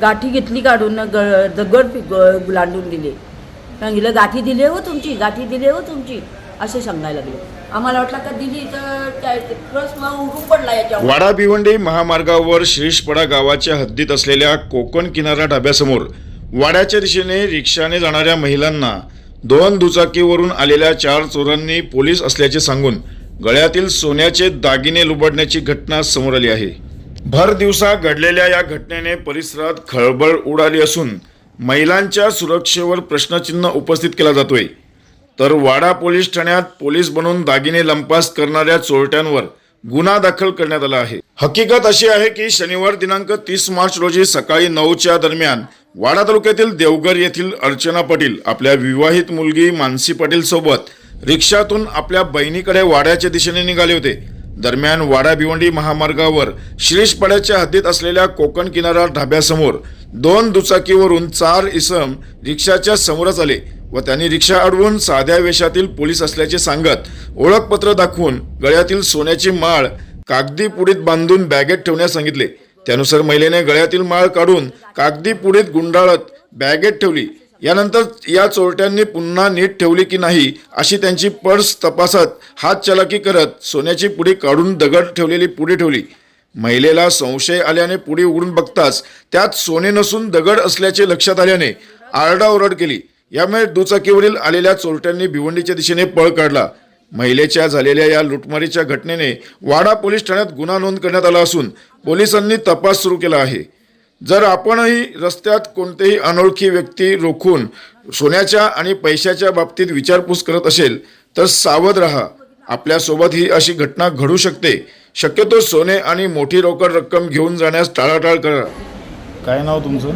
गाठी घेतली काढून ग दगड ग- गुलांडून दिले. सांगितलं गाठी दिली हो तुमची गाठी दिली हो तुमची. असे सांगायला लागले. आम्हाला वाटलं का दिली तर पडला याच्या वाडा भिवंडी महामार्गावर श्रीषपडा गावाच्या हद्दीत असलेल्या कोकण किनारा ढाब्यासमोर वाड्याच्या दिशेने रिक्षाने जाणाऱ्या महिलांना दोन दुचाकीवरून आलेल्या चार चोरांनी पोलीस असल्याचे सांगून गळ्यातील सोन्याचे दागिने लुबाडण्याची घटना समोर आली आहे. भर दिवसा घडलेल्या या घटनेने परिसरात खळबळ उडाली असून महिलांच्या सुरक्षेवर प्रश्नचिन्ह उपस्थित केला जातोय. तर वाडा पोलीस ठाण्यात पोलीस बनून दागिने लंपास करणाऱ्या चोरट्यांवर गुन्हा दाखल करण्यात आला आहे. हकीकत अशी आहे की शनिवार दिनांक तीस मार्च रोजी सकाळी नऊच्या दरम्यान वाडा तालुक्यातील देवघर येथील अर्चना पाटील आपल्या विवाहित मुलगी मानसी पाटील सोबत रिक्षातून आपल्या बहिणीकडे वाड्याच्या दिशेने निघाले होते. दरम्यान वाडा भिवंडी महामार्गावर शिरीषपाड्याच्या हद्दीत असलेल्या कोकण किनारा ढाब्यासमोर दोन दुचाकीवरून चार इसम रिक्षाच्या समोरच आले व त्यांनी रिक्षा अडवून साध्या वेशातील पोलीस असल्याचे सांगत ओळखपत्र दाखवून गळ्यातील सोन्याची माळ कागदी पुडीत बांधून बॅगेत ठेवण्यास सांगितले. त्यानुसार महिलेने गळ्यातील माळ काढून कागदी पुडीत गुंडाळत बॅगेत ठेवली. यानंतर या चोरट्यांनी पुन्हा नीट ठेवली की नाही अशी त्यांची पर्स तपासत हात चलाकी करत सोन्याची पुडी काढून दगड ठेवलेली पुढे ठेवली. महिलेला संशय आल्याने पुढे उघडून बघताच त्यात सोने नसून दगड असल्याचे लक्षात आल्याने आरडाओरड केली. यामुळे दुचाकीवरील आलेल्या चोरट्यांनी भिवंडीच्या दिशेने पळ काढला. महिलेच्या झालेल्या या लुटमारीच्या घटनेने वाडा पोलीस ठाण्यात गुन्हा नोंद करण्यात आला असून पोलिसांनी तपास सुरू केला आहे. जर आपणही रस्त्यात कोणतेही अनोळखी व्यक्ती रोखून सोन्याच्या आणि पैशाच्या बाबतीत विचारपूस करत असेल तर सावध राहा. आपल्यासोबत ही अशी घटना घडू शकते. शक्यतो सोने आणि मोठी रोकड रक्कम घेऊन जाण्यास टाळाटाळ करा. काय नाव तुमचं?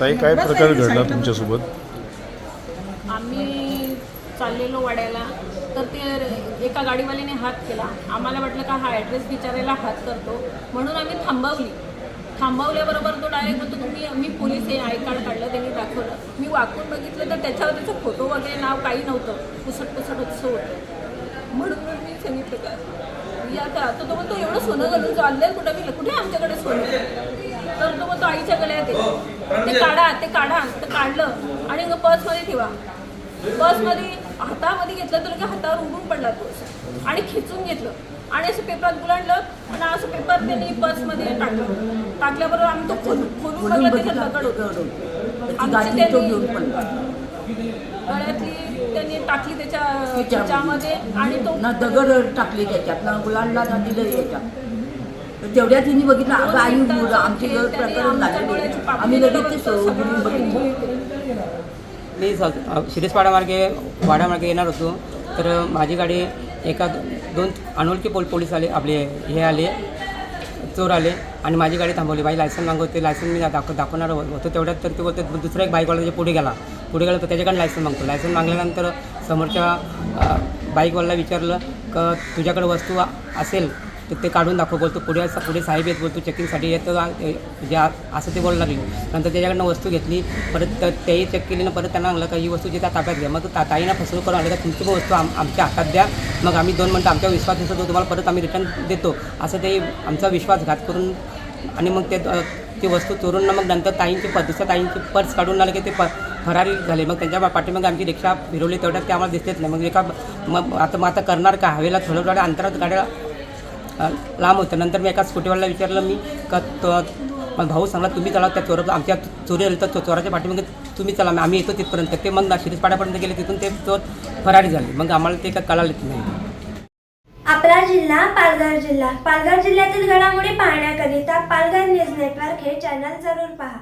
ताई काय प्रकार घडला तुमच्यासोबत? आम्ही चाललेलो वाड्याला तर ते एका गाडीवाल्याने हात केला. आम्हाला वाटलं का हा ॲड्रेस विचारायला हात करतो. म्हणून आम्ही थांबवली. थांबवल्याबरोबर तो डायरेक्ट म्हणतो तुम्ही मी पोलीस हे आय कार्ड काढलं त्यांनी दाखवलं. मी वाकून बघितलं तर त्याच्यावर त्याचं फोटो वगैरे नाव काही नव्हतं. पुसट पुसट असं होतं. म्हणून मी सांगितलं का या का तर तो म्हणतो एवढं सोनं घालून चाललंय कुठं मी कुठे आमच्याकडे सोनं? तर तो म्हणतो आईच्या गळ्यात आहे. ते काढा ते काढा ते काढलं आणि मग पर्समध्ये ठेवा. पर्समध्ये हातामध्ये घेतलं तर हातावर उडून पडला तो. आणि खिचून घेतलं. आणि असं पेपरात गुलांडलं आणि असं पेपर त्यांनी पर्समध्ये टाकलं. टाकल्याबरोबर आम्ही तो खोलून खोलून बघलं बघितला. दगड. होतं गळ्यातली त्यांनी टाकली त्याच्या त्याच्यामध्ये. आणि तो ना दगड टाकले त्याच्यात ना गुलांडला ना दिलं याच्यात तेवढ्या तिने बघितलं. अगं आई मुलं आमची घर प्रकरण झालेली आम्ही लगेच ते सोडून बघितलं. मी स- वाडामार्गे मार्गे येणार होतो. तर माझी गाडी एका दोन अनोळखी पोल पोलीस आले आपले हे आले चोर आले आणि माझी गाडी थांबवली. बाई लायसन मागवते लायसन मी दाखव दाखवणार हो-, होतो तेवढ्यात तर ते बोलते दुसरा एक बाईकवाला जे पुढे गेला. पुढे गेला तर त्याच्याकडे लायसन मागतो. लायसन मागल्यानंतर समोरच्या बाईकवाल्याला बाईकवाला विचारलं का तुझ्याकडे वस्तू असेल तर ते काढून दाखव बोलतो पुढे पुढे साहेब येत बोलतो चेकिंगसाठी येतो जे असं ते बोलायला लागले. नंतर त्याच्याकडनं वस्तू घेतली परत तेही चेक केली ना परत त्यांना म्हणलं का ही वस्तू त्या ताब्यात घ्या. मग ता ताईनं फसवणूक करून आली तर तुमची पण वस्तू आम आमच्या हातात द्या. मग आम्ही दोन मिनटं आमच्या विश्वास नसतो तो तुम्हाला परत आम्ही रिटर्न देतो. असं ते आमचा विश्वासघात करून आणि मग ते ती वस्तू चोरून मग नंतर ताईंची प दुसऱ्या ताईंची पर्स काढून आलं की ते प फरारी झाले. मग त्यांच्या पाठीमागे आमची रिक्षा फिरवली तेवढ्यात ते आम्हाला दिसलेच नाही. मग एका मग आता मग आता करणार का? हवेला थोडं थोड्या अंतरात गाड्या लांब होतं. नंतर मी एका स्कूटीवाल्याला विचारलं मी का मला भाऊ सांगला तुम्ही चला त्या चोरा आमच्या चोरी आली तर चोराच्या पाठीमागे तुम्ही चला आम्ही येतो तिथपर्यंत. ते मग शिरीषपाड्यापर्यंत गेले तिथून ते चोर फरारी झाले. मग आम्हाला ते काय की नाही. आपला जिल्हा पालघर जिल्हा. पालघर जिल्ह्यातील घडामोडी पाहण्याकरिता पालघर न्यूज नेटवर्क हे चॅनल जरूर पहा.